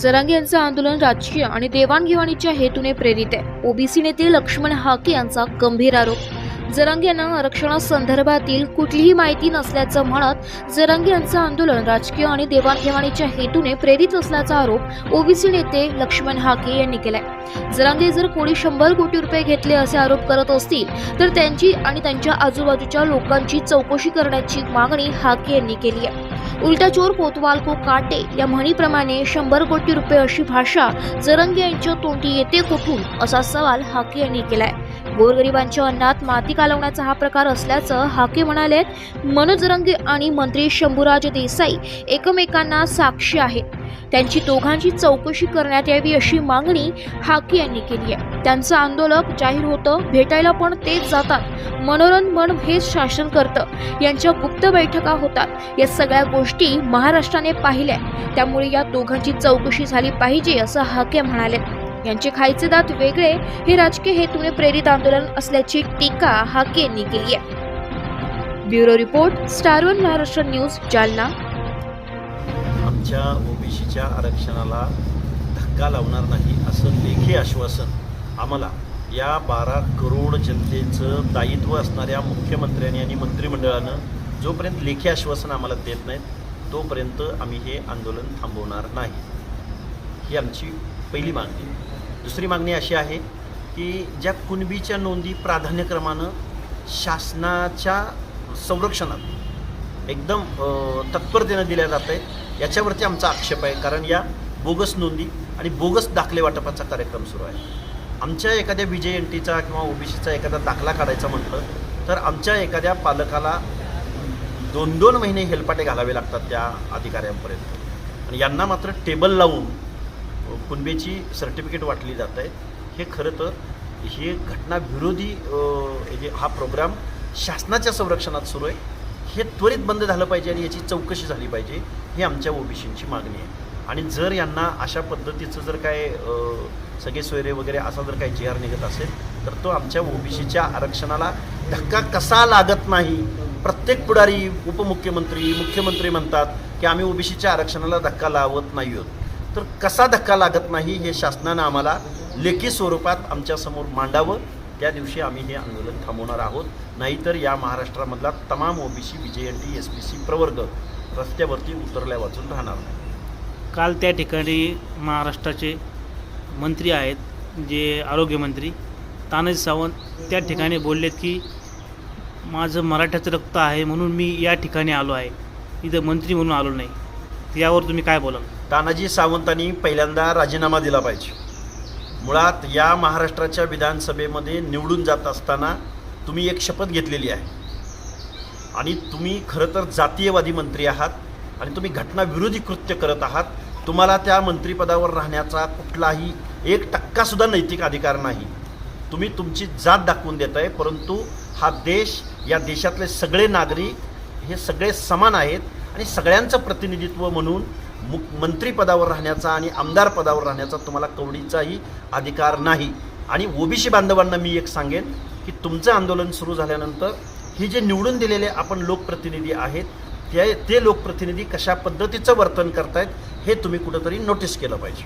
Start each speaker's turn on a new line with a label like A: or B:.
A: जरांगे यांचं आंदोलन राजकीय आणि देवाणघेवाणीच्या हेतूने प्रेरित आहे. ओबीसी नेते लक्ष्मण हाके यांचा गंभीर आरोप. जरांगे यांना आरक्षणासंदर्भातील कुठलीही माहिती नसल्याचं म्हणत जरांगे यांचं आंदोलन राजकीय आणि देवाणघेवाणीच्या हेतूने प्रेरित असल्याचा आरोप ओबीसी नेते लक्ष्मण हाके यांनी केलाय. जरांगे जर कोणी शंभर कोटी रुपये घेतले असे आरोप करत असतील तर त्यांची आणि त्यांच्या आजूबाजूच्या लोकांची चौकशी करण्याची मागणी हाके यांनी केली आहे. उलटा चोर कोतवाल को काटे. या म्हणीप्रमाणे शंभर कोटी रुपये अशी भाषा जरंगे यांच्या तोंडी येते कुठून? असा सवाल हाके यांनी केलाय. गोरगरिबांच्या अन्नात माती कालवण्याचा हा प्रकार असल्याचं हाके म्हणाले मनोज रंगे आणि मंत्री शंभूराज देसाई एकमेकांना साक्षी आहेत. त्यांची दोघांची चौकशी करण्यात यावी अशी मागणी हाके यांनी केली आहे. त्यांचं आंदोलक जाहीर होतं भेटायला पण तेच जातात. मनोरंजन हेच शासन करतं. यांच्या गुप्त बैठका होतात. या सगळ्या गोष्टी महाराष्ट्राने पाहिल्या त्यामुळे या दोघांची चौकशी झाली पाहिजे असं हाके म्हणाले यांचे खायचे दात वेगळे हे राजकीय हेतूने प्रेरित आंदोलन असल्याची टीका हाके यांनी केली आहे. Bureau report star one Maharashtra news Jalna.
B: आमच्या ओबीसीच्या आरक्षणाला धक्का लावणार नाही असं लेखी आश्वासन आम्हाला या बारा करोड जनतेचं दायित्व असणाऱ्या मुख्यमंत्र्यांनी आणि मंत्रिमंडळानं जोपर्यंत लेखी आश्वासन आम्हाला देत नाहीत तोपर्यंत आम्ही हे आंदोलन थांबवणार नाही. ही आमची पहिली मागणी. दुसरी मागणी अशी आहे की ज्या कुणबीच्या नोंदी प्राधान्यक्रमानं शासनाच्या संरक्षणात एकदम तत्परतेनं दिल्या जात आहे याच्यावरती आमचा आक्षेप आहे. कारण या बोगस नोंदी आणि बोगस दाखले वाटपाचा कार्यक्रम सुरू आहे. आमच्या एखाद्या बी जे एन टीचा किंवा ओबीसीचा एखादा दाखला काढायचा म्हटलं तर आमच्या एखाद्या पालकाला दोन दोन महिने हेलपाटे घालावे लागतात त्या अधिकाऱ्यांपर्यंत. आणि यांना मात्र टेबल लावून कुणबेची सर्टिफिकेट वाटली जात आहे. हे खरं तर हे घटनाविरोधी हे जे हा प्रोग्राम शासनाच्या संरक्षणात सुरू आहे. हे त्वरित बंद झालं पाहिजे आणि याची चौकशी झाली पाहिजे ही आमच्या ओबीसींची मागणी आहे. आणि जर यांना अशा पद्धतीचं जर काय सगळे सोयरे वगैरे असा जर काही जी आर निघत असेल तर तो आमच्या ओबीसीच्या आरक्षणाला धक्का कसा लागत नाही? प्रत्येक पुढारी उपमुख्यमंत्री मुख्यमंत्री म्हणतात की आम्ही ओबीसीच्या आरक्षणाला धक्का लावत नाही आहोत. तर कसा धक्का लागत नाही हे शासनानं आम्हाला लेखी स्वरूपात आमच्यासमोर मांडावं. त्या दिवशी आम्ही हे आंदोलन थांबवणार आहोत. नाहीतर या महाराष्ट्रामधला तमाम OBC B J N T S P C प्रवर्ग रस्त्यावरती उतरल्या वाचून राहणार नाही.
C: काल त्या ठिकाणी महाराष्ट्राचे मंत्री आहेत जे आरोग्यमंत्री तानाजी सावंत त्या ठिकाणी बोललेत की माझं मराठ्याचं रक्त आहे म्हणून मी या ठिकाणी आलो आहे. इथं मंत्री म्हणून आलो नाही. यावर तुम्ही काय बोलाल?
B: तानाजी सावंतांनी पहिल्यांदा राजीनामा दिला पाहिजे. मुळात या महाराष्ट्राच्या विधानसभेमध्ये निवडून जात असताना तुम्ही एक शपथ घेतलेली आहे. आणि तुम्ही खरं तर जातीयवादी मंत्री आहात आणि तुम्ही घटनाविरोधी कृत्य करत आहात. तुम्हाला त्या मंत्रिपदावर राहण्याचा कुठलाही एक टक्कासुद्धा नैतिक अधिकार नाही. तुम्ही तुमची जात दाखवून देत आहे परंतु हा देश या देशातले सगळे नागरिक हे सगळे समान आहेत आणि सगळ्यांचं प्रतिनिधित्व म्हणून मुख मंत्रीपदावर राहण्याचा आणि आमदार पदावर राहण्याचा तुम्हाला कवडीचाही अधिकार नाही. आणि ओबीसी बांधवांना मी एक सांगेन की तुमचं आंदोलन सुरू झाल्यानंतर हे जे निवडून दिलेले आपण लोकप्रतिनिधी आहेत ते ते लोकप्रतिनिधी कशा पद्धतीचं वर्तन करतायत हे तुम्ही कुठंतरी नोटीस केलं पाहिजे.